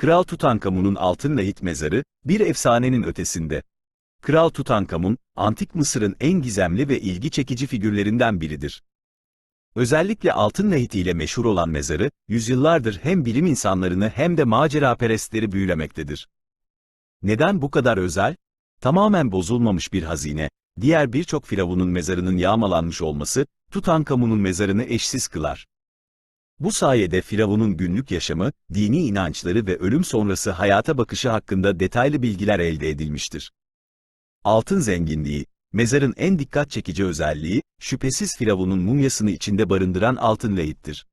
Kral Tutankamun'un altın lahit mezarı, bir efsanenin ötesinde. Kral Tutankamun, Antik Mısır'ın en gizemli ve ilgi çekici figürlerinden biridir. Özellikle altın lahitiyle meşhur olan mezarı, yüzyıllardır hem bilim insanlarını hem de maceraperestleri büyülemektedir. Neden bu kadar özel? Tamamen bozulmamış bir hazine, diğer birçok firavunun mezarının yağmalanmış olması, Tutankamun'un mezarını eşsiz kılar. Bu sayede Firavun'un günlük yaşamı, dini inançları ve ölüm sonrası hayata bakışı hakkında detaylı bilgiler elde edilmiştir. Altın zenginliği, mezarın en dikkat çekici özelliği, şüphesiz Firavun'un mumyasını içinde barındıran altın lahittir.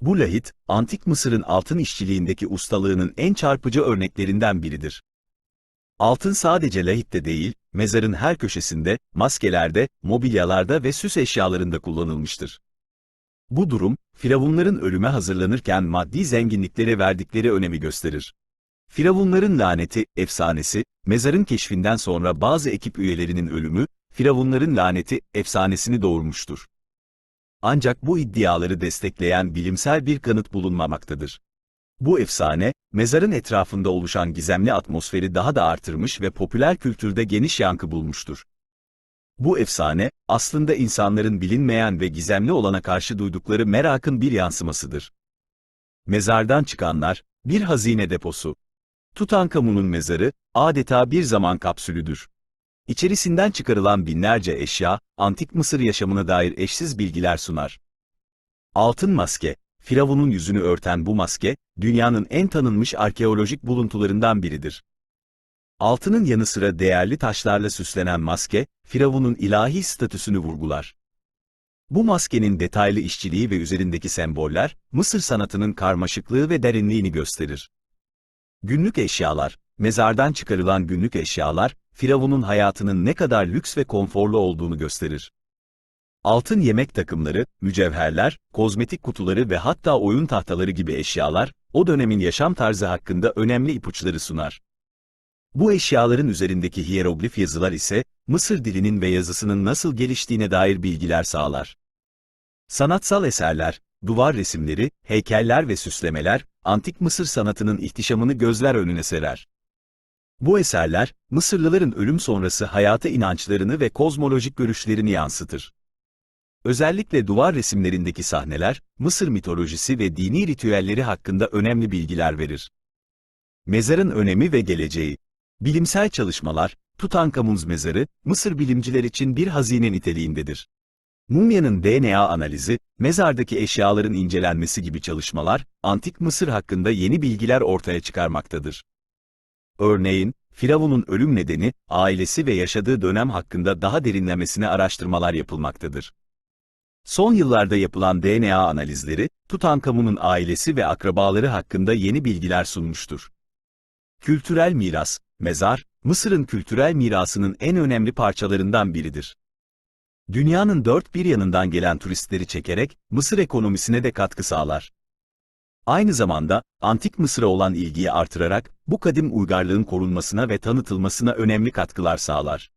Bu lahit, Antik Mısır'ın altın işçiliğindeki ustalığının en çarpıcı örneklerinden biridir. Altın sadece lahitte değil, mezarın her köşesinde, maskelerde, mobilyalarda ve süs eşyalarında kullanılmıştır. Bu durum, Firavunların ölüme hazırlanırken maddi zenginliklere verdikleri önemi gösterir. Firavunların laneti, efsanesi, mezarın keşfinden sonra bazı ekip üyelerinin ölümü, Firavunların laneti, efsanesini doğurmuştur. Ancak bu iddiaları destekleyen bilimsel bir kanıt bulunmamaktadır. Bu efsane, mezarın etrafında oluşan gizemli atmosferi daha da artırmış ve popüler kültürde geniş yankı bulmuştur. Bu efsane, aslında insanların bilinmeyen ve gizemli olana karşı duydukları merakın bir yansımasıdır. Mezardan çıkanlar, bir hazine deposu. Tutankamun'un mezarı, adeta bir zaman kapsülüdür. İçerisinden çıkarılan binlerce eşya, antik Mısır yaşamına dair eşsiz bilgiler sunar. Altın maske, Firavun'un yüzünü örten bu maske, dünyanın en tanınmış arkeolojik buluntularından biridir. Altının yanı sıra değerli taşlarla süslenen maske, Firavun'un ilahi statüsünü vurgular. Bu maskenin detaylı işçiliği ve üzerindeki semboller, Mısır sanatının karmaşıklığı ve derinliğini gösterir. Günlük eşyalar, mezardan çıkarılan günlük eşyalar, Firavun'un hayatının ne kadar lüks ve konforlu olduğunu gösterir. Altın yemek takımları, mücevherler, kozmetik kutuları ve hatta oyun tahtaları gibi eşyalar, o dönemin yaşam tarzı hakkında önemli ipuçları sunar. Bu eşyaların üzerindeki hieroglif yazılar ise, Mısır dilinin ve yazısının nasıl geliştiğine dair bilgiler sağlar. Sanatsal eserler, duvar resimleri, heykeller ve süslemeler, antik Mısır sanatının ihtişamını gözler önüne serer. Bu eserler, Mısırlıların ölüm sonrası hayata inançlarını ve kozmolojik görüşlerini yansıtır. Özellikle duvar resimlerindeki sahneler, Mısır mitolojisi ve dini ritüelleri hakkında önemli bilgiler verir. Mezarın önemi ve geleceği Bilimsel çalışmalar, Tutankamun's mezarı, Mısır bilimciler için bir hazine niteliğindedir. Mumyanın DNA analizi, mezardaki eşyaların incelenmesi gibi çalışmalar, Antik Mısır hakkında yeni bilgiler ortaya çıkarmaktadır. Örneğin, Firavun'un ölüm nedeni, ailesi ve yaşadığı dönem hakkında daha derinlemesine araştırmalar yapılmaktadır. Son yıllarda yapılan DNA analizleri, Tutankamun'un ailesi ve akrabaları hakkında yeni bilgiler sunmuştur. Kültürel miras, mezar, Mısır'ın kültürel mirasının en önemli parçalarından biridir. Dünyanın dört bir yanından gelen turistleri çekerek, Mısır ekonomisine de katkı sağlar. Aynı zamanda, Antik Mısır'a olan ilgiyi artırarak, bu kadim uygarlığın korunmasına ve tanıtılmasına önemli katkılar sağlar.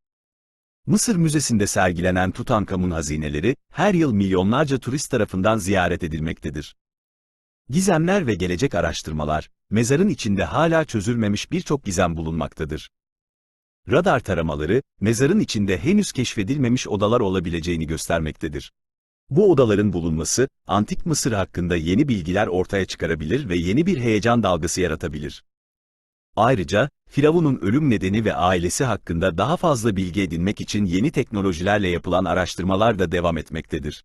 Mısır Müzesi'nde sergilenen Tutankamun hazineleri, her yıl milyonlarca turist tarafından ziyaret edilmektedir. Gizemler ve gelecek araştırmalar, mezarın içinde hala çözülmemiş birçok gizem bulunmaktadır. Radar taramaları, mezarın içinde henüz keşfedilmemiş odalar olabileceğini göstermektedir. Bu odaların bulunması, Antik Mısır hakkında yeni bilgiler ortaya çıkarabilir ve yeni bir heyecan dalgası yaratabilir. Ayrıca, Firavun'un ölüm nedeni ve ailesi hakkında daha fazla bilgi edinmek için yeni teknolojilerle yapılan araştırmalar da devam etmektedir.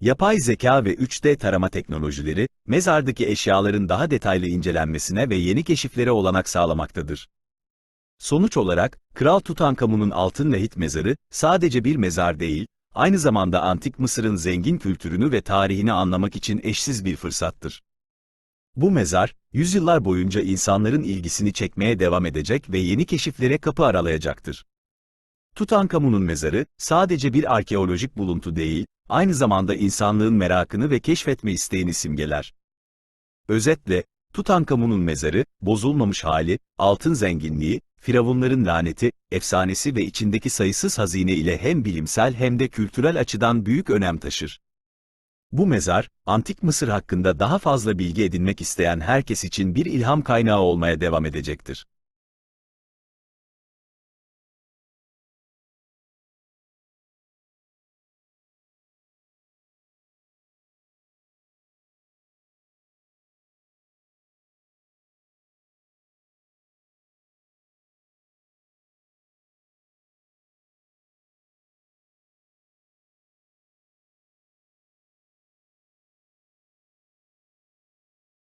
Yapay zeka ve 3D tarama teknolojileri, mezardaki eşyaların daha detaylı incelenmesine ve yeni keşiflere olanak sağlamaktadır. Sonuç olarak, Kral Tutankamun'un altın lahit mezarı, sadece bir mezar değil, aynı zamanda Antik Mısır'ın zengin kültürünü ve tarihini anlamak için eşsiz bir fırsattır. Bu mezar, yüzyıllar boyunca insanların ilgisini çekmeye devam edecek ve yeni keşiflere kapı aralayacaktır. Tutankamun'un mezarı, sadece bir arkeolojik buluntu değil, aynı zamanda insanlığın merakını ve keşfetme isteğini simgeler. Özetle, Tutankamun'un mezarı, bozulmamış hali, altın zenginliği, firavunların laneti, efsanesi ve içindeki sayısız hazine ile hem bilimsel hem de kültürel açıdan büyük önem taşır. Bu mezar, Antik Mısır hakkında daha fazla bilgi edinmek isteyen herkes için bir ilham kaynağı olmaya devam edecektir.